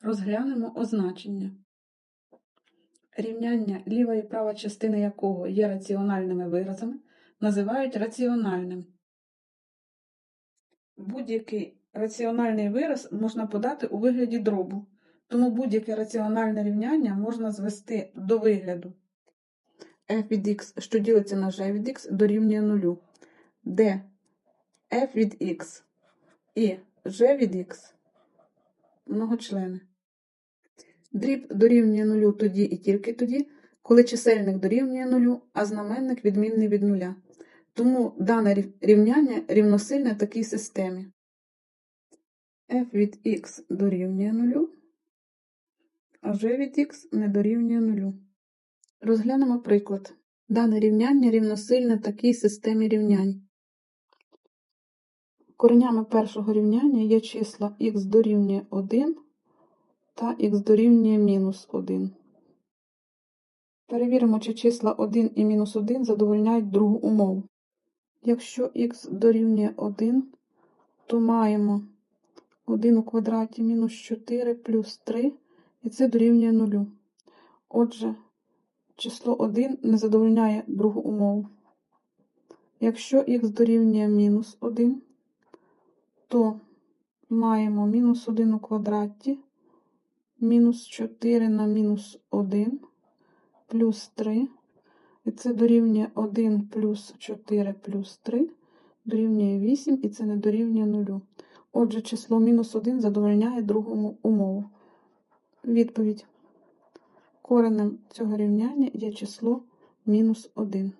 Розглянемо означення. Рівняння ліва і права частини якого є раціональними виразами, називають раціональним. Будь-який раціональний вираз можна подати у вигляді дробу, тому будь-яке раціональне рівняння можна звести до вигляду f від x, що ділиться на g від x, дорівнює нулю, де f від x і g від x многочлени. Дріб дорівнює нулю тоді і тільки тоді, коли чисельник дорівнює нулю, а знаменник відмінний від нуля. Тому дане рівняння рівносильне такій системі. f від x дорівнює нулю, а g від x не дорівнює нулю. Розглянемо приклад. Дане рівняння рівносильне такій системі рівнянь. Коренями першого рівняння є числа х дорівнює 1 та х дорівнює мінус 1. Перевіримо, чи числа 1 і мінус 1 задовольняють другу умову. Якщо х дорівнює 1, то маємо 1 у квадраті мінус 4 плюс 3, і це дорівнює 0. Отже, число 1 не задовольняє другу умову. Якщо х дорівнює мінус 1, то маємо мінус 1 у квадраті, мінус 4 на мінус 1, плюс 3, і це дорівнює 1 плюс 4 плюс 3, дорівнює 8, і це не дорівнює 0. Отже, число мінус 1 задовольняє другу умову. Відповідь. Коренем цього рівняння є число мінус 1.